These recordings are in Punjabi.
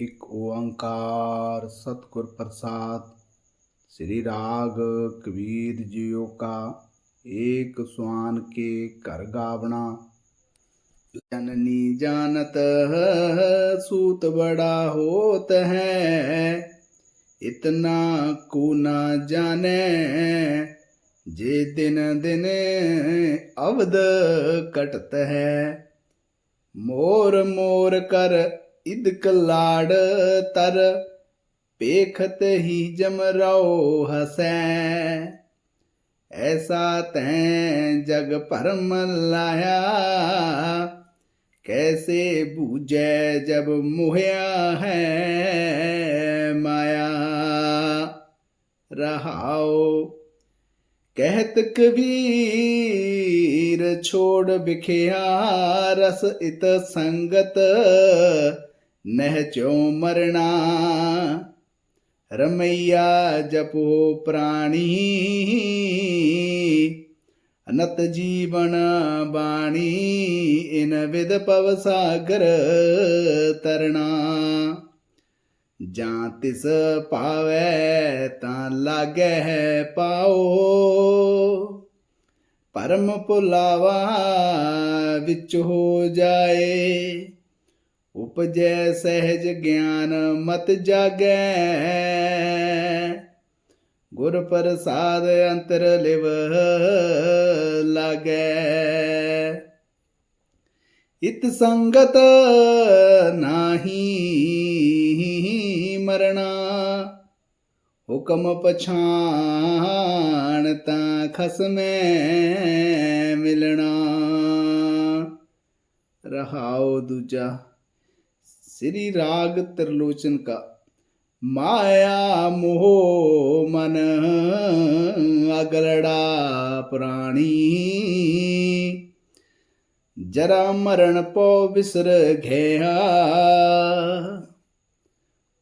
ਇੱਕ ਓੰਕਾਰ ਸਤਿਗੁਰ ਪ੍ਰਸਾਦ, ਸ੍ਰੀ ਰਾਗ ਕਬੀਰ ਜੀਓ ਕਾ, ਏਕ ਸੁਆਨ ਕੇ ਘਰ ਗਾਵਣਾ। ਜਨਨੀ ਜਾਣਤ ਸੂਤ ਬੜਾ ਹੋਤ ਹੈ, ਇਤਨਾ ਕੋ ਨਾ ਜਾਣੈ, ਜੇ ਦਿਨ ਦਿਨ ਅਵਦ ਕਟਤ ਹੈ। ਮੋਰ ਮੋਰ ਕਰ ਇਦਕ ਲਾੜ ਤਰ ਪੇਖਤ ਹੀ ਜਮ ਰਉ ਹਸੈ। ਐਸਾ ਤੈ ਜਗ ਭਰਮ ਲਾਇਆ, ਕੈਸੇ ਬੂਝੈ ਜਬ ਮੋਹਿਆ ਹੈ ਮਾਇਆ। ਰਹਾਉ ਕਹਿਤ ਕਬੀਰ ਛੋੜ ਬਿਖਿਆ ਰਸ ਇਤ ਸੰਗਤ ਨਹਿ ਚੋ ਮਰਣਾ, ਰਮਈਆ ਜਪੋ ਪ੍ਰਾਣੀ। ਅਨਤ ਜੀਵਨ ਬਾਣੀ, ਇਨ ਵਿਦ ਪਵ ਸਾਗਰ ਤਰਣਾ। ਜਾਂ ਤਿਸ ਪਾਵੈ ਤਾਂ ਲਾਗੈ ਪਾਓ। ਪਰਮ ਭੁਲਾਵਾ ਵਿੱਚ ਹੋ ਜਾਏ। ਉਪਜੈ ਸਹਿਜ ਗਿਆਨ ਮਤ ਜਾਗੈ। ਗੁਰ ਪ੍ਰਸਾਦ ਅੰਤਰ ਲਿਵ ਲਾਗੈ। ਇਤ ਸੰਗਤ ਨਾਹੀ ਮਰਣਾ। ਹੁਕਮ ਪਛਾਣ ਤਾਂ ਖਸਮੈ ਮਿਲਣਾ। ਰਹਾਉ ਦੂਜਾ ਸ੍ਰੀ ਰਾਗ ਤਰਲੋਚਨ ਕਾ, ਮਾਇਆ ਮੋਹ ਮਨ, ਅਗਲੜਾ ਪ੍ਰਾਣੀ। ਜਰਾ ਮਰਨ ਪੋ ਵਿਸਰ ਘਿਆ,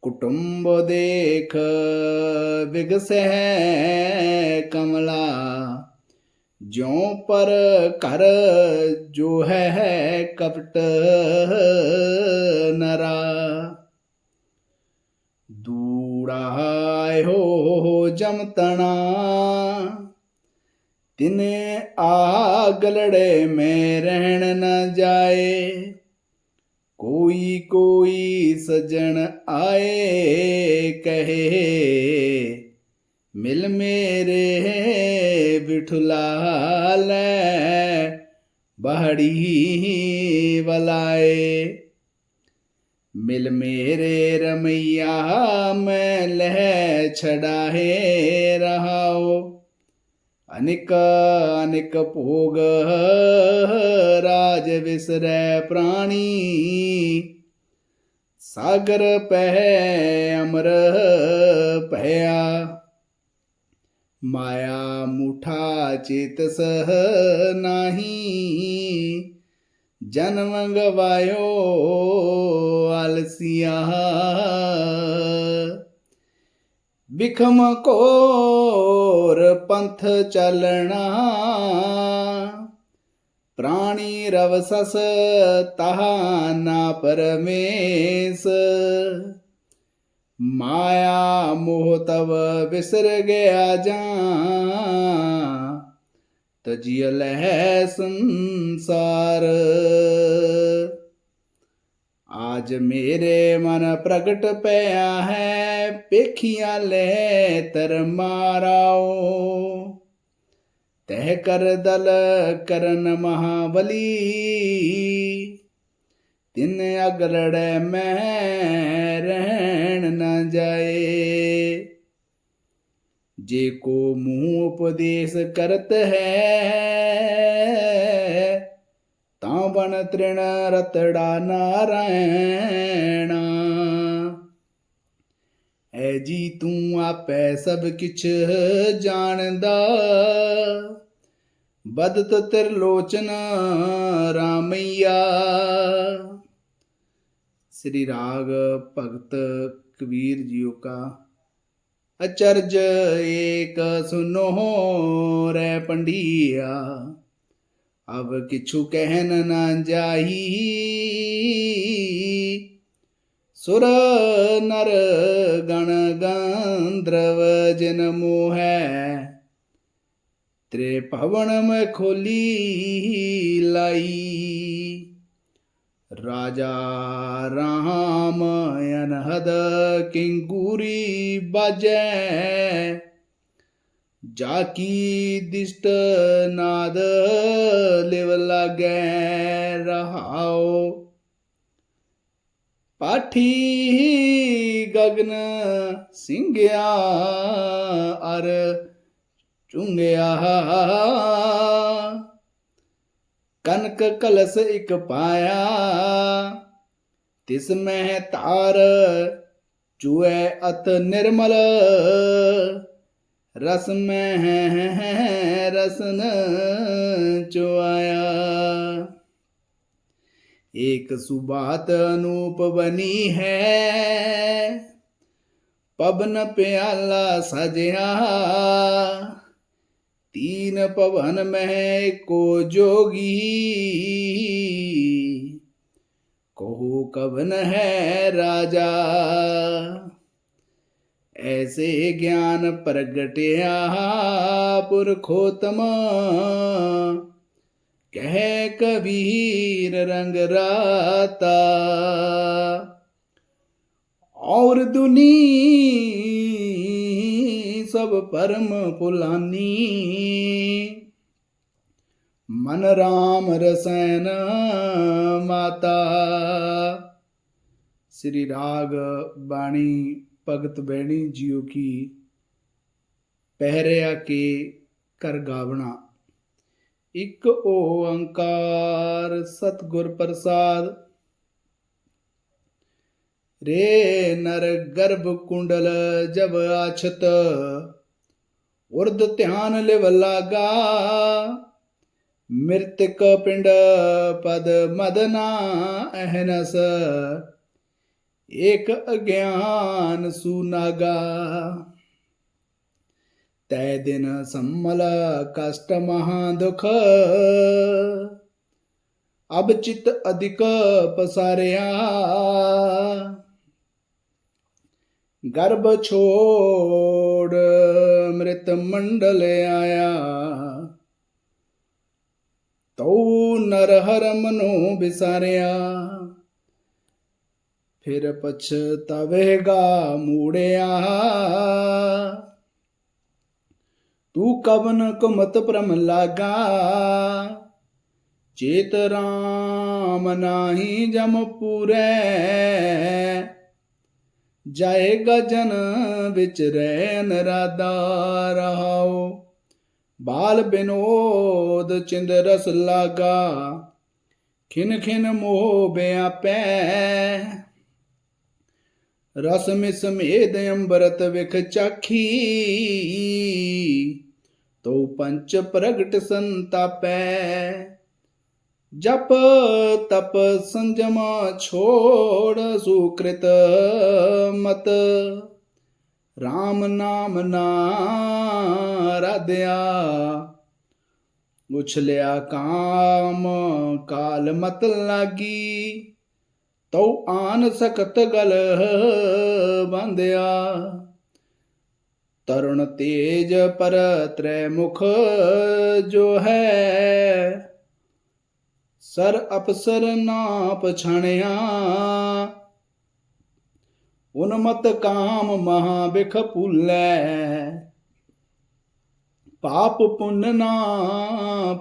ਕੁਟੁੰਬ ਦੇਖ ਵਿਗਸੈ ਕਮਲਾ। ਜਿਉ ਪਰ ਕਰ ਜੋ ਹੈ ਕਪਟ ਨਰਾ। ਦੂੜਾ ਹੋ ਜਮਤਣਾ ਤਿਨੇ ਗਲੜੇ ਮੈਂ ਰਹਿਣ ਨ ਜਾਏ। ਕੋਈ ਕੋਈ ਸਜਣ ਆਏ ਕਹੇ, ਮਿਲ ਮੇਰੇ ਬਿਠਲਾ ਲੈ ਬਹੜੀ ਵਲਾਏ ਮਿਲ ਮੇਰੇ ਰਮਈਆ ਮੈਂ ਲਹਿ ਛੜਾਏ ਰਹਾਓ ਅਨਿਕ ਅਨਿਕ ਭੋਗ ਰਾਜ ਵਿਸਰੈ ਪ੍ਰਾਣੀ ਸਾਗਰ ਪਹਿ ਅਮਰ ਭਇਆ ਮਾਇਆ ਮੁਠਾ ਚੇਤ ਸਹ ਨਾਹੀ। ਜਨਮ ਗਵਾਇਓ ਆਲਸੀਆ ਬਿਖਮ ਕੋਰ ਪੰਥ ਚਲਣਾ। ਪ੍ਰਾਣੀ ਰਵ ਸਸ ਤਹਾ ਨਾ ਪਰਮੇਸ। ਮਾਇਆ ਮੋਹ ਤਵ ਵਿਸਰ ਗਿਆ ਜਾਂ ਤਜਿയ ਲਹਿ ਸੰਸਾਰ। ਆਜ ਮੇਰੇ ਮਨ ਪ੍ਰਗਟ ਪਿਆ ਹੈ ਪੇਖੀਆਂ ਲੈ ਤਰ ਮਾਰਾਓ। ਤਹਿ ਕਰ ਦਲ ਕਰਨ ਮਹਾਬਲੀ। ਤਿਨ ਅਗਲੜੈ ਮੈਂ ਰਹਿਣ ਨ ਜਾਏ। ਜੇ ਕੋ ਮੂਹ ਉਪਦੇਸ਼ ਕਰਤ ਹੈ, ਤਾਂ ਬਨ ਤ੍ਰਿਣ ਰਤੜਾ ਨਾਰਾਇਣਾ ਐ ਜੀ ਤੂੰ ਆਪੈ ਸਭ ਕਿਛ ਜਾਣਦਾ। ਬਦਤ ਤਿਰਲੋਚਨ ਰਾਮਈਆ। ਸ੍ਰੀ ਰਾਗ ਭਗਤ ਕਬੀਰ ਜੀਓ ਕਾ। ਅਚਰਜ ਏਕ ਸੁਨੋ ਰੇ ਪੰਡੀਆ। ਅਬ ਕਿਛੂ ਕਹਿਨ ਨਾ ਜਾਹੀ। ਸੁਰ ਨਰ ਗਣ ਗੰਧਰਵ ਜਿਨ ਮੋਹੈ। ਤ੍ਰੇ ਭਵਨ ਮੈਂ ਖੋਲੀ ਲਾਈ। ਰਾਜਾ ਰਾਮ ਅਨਹਦ ਕਿੰਗੂਰੀ ਬਾਜੈ ਜਾ ਕੀ ਦਿਸ਼ਟ ਨਾਦ ਲਿਵ ਲਾਗੈ ਰਹਾਓ ਪਾਠੀ ਗਗਨ ਸਿੰਘਿਆ ਅਰ ਚੁੰਗਿਆ ਕਨਕ ਕਲਸ ਇਕ ਪਾਇਆ, ਤਿਸ ਮਹਿ ਧਾਰ ਚੁਐ ਅਤ ਨਿਰਮਲ। ਰਸ ਮਹਿ ਰਸਨ ਚੁਆਇਆ। ਏਕ ਸੁਬਾਤ ਅਨੂਪ ਬਨੀ ਹੈ, ਪਵਨ ਪਿਆਲਾ ਸਜਿਆ। तीन पवन में को जोगी। कहो कवन है राजा? ऐसे ज्ञान प्रगटया पुरखोतम कह कबीर रंग राता। और दुनी ਸਭ ਪਰਮ ਪੁਲਾਨੀ ਮਨ RAM ਰਸੈਨ ਮਾਤਾ। ਸ੍ਰੀ ਰਾਗ ਬਾਣੀ ਭਗਤ ਬਹਿਣੀ ਜਿਉ ਕੀ ਪਹਿਰਿਆ ਕੇ ਕਰ ਗਾਵਣਾ। ਇਕ ਓੰਕਾਰ ਸਤਗੁਰ ਪ੍ਰਸਾਦ ਰੇ ਨਰ ਗਰਭ ਕੁੰਡਲ ਜਬ ਆਛਤ ਉਰਦ ਧਿਆਨ ਲਿਵ ਲਾਗਾ। ਮਿਰਤਕ ਪਿੰਡ ਪਦ ਮਦਨਾ ਅਹਨਸ, ਏਕ ਅਗਿਆਨ ਸੁਨਾਗਾ ਤੈ ਦਿਨ ਸੰਮਲ ਕਸ਼ਟ ਮਹਾ ਦੁਖ, ਅਬ ਚਿਤ ਅਧਿਕ ਪਸਾਰਿਆ। ਗਰਭ ਛੋੜ ਮ੍ਰਿਤ ਮੰਡਲ ਆਇਆ। ਤਉ ਨਰ ਹਰਮ ਨੂੰ ਬਿਸਾਰਿਆ ਫਿਰ ਪਛਤਾਵੇਗਾ ਮੂੜਿਆ। ਤੂੰ ਕਵਨ ਕੁਮਤ ਪ੍ਰਮ ਲਾਗਾ। ਚੇਤ ਰਾਮ ਨਾਹੀ ਜਮ ਪੂਰੇ। ਜਾਏਗਾ ਜਨ ਵਿੱਚ ਰਹਿ ਨਰਾਦਾ ਰਹਾਓ। ਬਾਲ ਬਿਨੋਦ ਚਿੰਦ ਰਸ ਲਾਗਾ। ਖਿਨ ਖਿਨ ਮੋਹ ਬਿਆਪੈ ਰਸ ਮਿਸ ਮੇਦ ਅੰਬਰਤ ਵਿਖ ਚਾਖੀ। ਤੋ ਪੰਚ ਪ੍ਰਗਟ ਸੰਤਾਪੈ। ਜਪ ਤਪ ਸੰਜਮ ਛੋੜ ਸੁਕ੍ਰਿਤ ਮਤ RAM ਨਾਮ ਨਾ ਰਾਧਿਆ ਉਛਲਿਆ ਕਾਮ ਕਾਲ ਮਤ ਲਾਗੀ ਤਉ ਆਨ ਸਕਤ ਗਲ ਬੰਦਿਆ ਤਰੁਣ ਤੇਜ ਪਰ ਤ੍ਰੈ ਮੁਖ ਜੋ ਹੈ ਸਰ ਅਪਸਰ ਨਾ ਪਛਾਣਿਆ ਉਨਮਤ ਕਾਮ ਮਹਾ ਬਿਖ ਭੁੱਲੈ। ਪਾਪ ਪੁੰਨ ਨਾ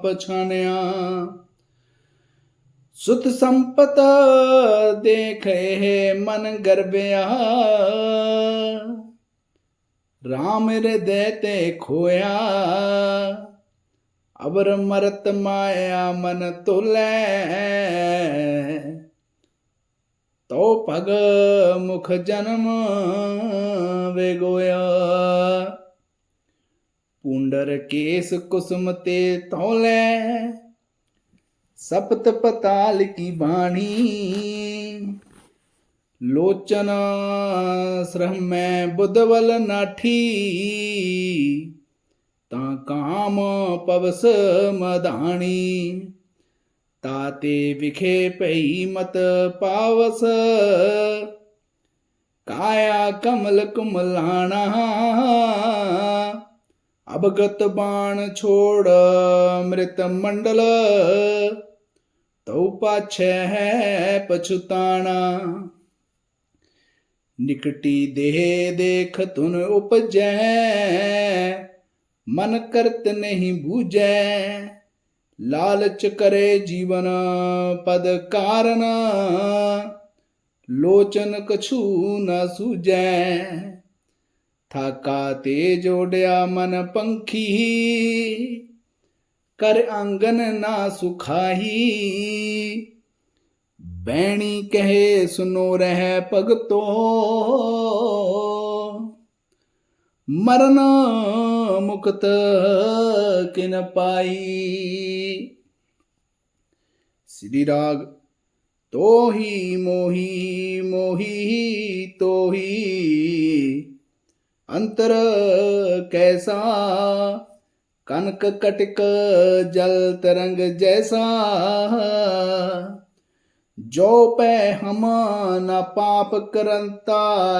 ਪਛਾਣਿਆ ਸੁਤ ਸੰਪਤ ਦੇਖੇ ਮਨ ਗਰਬਿਆ। ਰਾਮ ਹਿਰਦੈ ਤੇ ਖੋਇਆ। ਅਬਰ ਮਰਤ ਮਾਇਆ ਮਨ ਤੁਲੈ ਤੋ ਭਗ ਮੁਖ ਜਨਮ ਵੇਗੋਇਆ ਪੁੰਡਰ ਕੇਸ ਕੁਸਮ ਤੇ ਤੌਲੇ ਸਪਤ ਪਤਾਲ ਕੀ ਬਾਣੀ ਲੋਚਨ ਸਰਹਮੈ ਬੁੱਧਵਲ ਨਾਠੀ ਤਾਂ ਕਾਮ ਪਵਸ ਮਧਾਣੀ। ਤਾਤੇ ਵਿਖੇ ਪਈ ਮਤ ਪਾਵਸ। ਕਾਇਆ ਕਮਲ ਕੁਮਲਾਣਾ। ਅਬਗਤ ਬਾਣ ਛੋੜ ਮ੍ਰਿਤ ਮੰਡਲ। ਤਉ ਪਾਛੈ ਹੈ ਪਛੁਤਾਣਾ। ਨਿਕਟੀ ਦੇਹ ਦੇਖ ਤੁਨ ਉਪਜੈ। ਮਨ ਕਰਤ ਨਹੀਂ ਬੂਝੈ, ਲਾਲਚ ਕਰੇ ਜੀਵਨ ਪਦ ਕਾਰਨ, ਲੋਚਨ ਕਛੂ ਨ ਸੂਜੈ ਥਾਕਾ ਤੇ ਜੋੜਿਆ ਮਨ ਪੰਖੀ, ਕਰ ਆਂਗਨ ਨਾ ਸੁਖਾਹੀ। ਬੈਣੀ ਕਹੇ ਸੁਨੋ ਰਹਿ ਭਗਤੋ, ਮਰਨ ਮੁਕਤ ਕਿਨ ਪਾਈ ਸ੍ਰੀ ਰਾਗ ਤੋਹੀ ਮੋਹੀ ਮੋਹੀ ਤੋਹੀ ਅੰਤਰ ਕੈਸਾ ਕਨਕ ਕਟਕ ਜਲ ਤਰੰਗ ਜੈਸਾ ਜੋ ਪੈ ਹਮ ਨ ਪਾਪ ਕਰੰਤਾ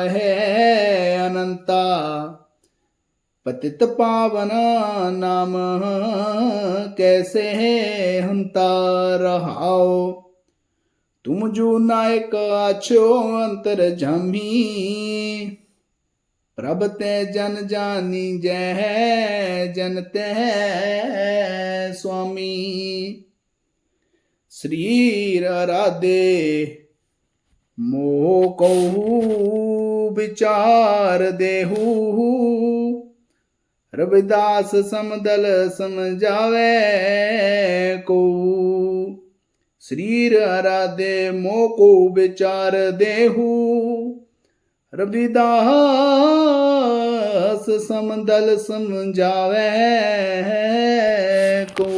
ਹੈ ਅਨੰਤਾ ਪਤਿਤ ਪਾਵਨ ਨਾਮ ਕੈਸੇ ਹੰਤਾ ਰਹਾਓ ਤੁਮ ਜੋ ਨਾਇਕ ਆਛੋ ਅੰਤਰ ਜਾਮੀ ਪ੍ਰਭ ਤੇ ਜਨ ਜਾਨੀ ਜੈ ਜਨ ਤੈ ਸੁਆਮੀ ਸ੍ਰੀ ਰਾਧੇ ਮੋਹ ਕਉ ਵਿਚਾਰ ਦੇਹੂ ਰਵਿਦਾਸ ਸਮਦਲ ਸਮਝਾਵੇ ਕੋ ਸ੍ਰੀ ਰਾਧੇ ਮੋਹ ਕੋ ਵਿਚਾਰ ਦੇਹੂ ਰਵਿਦਾਸ ਸਮਦਲ ਸਮਝਾਵੇ ਕੋ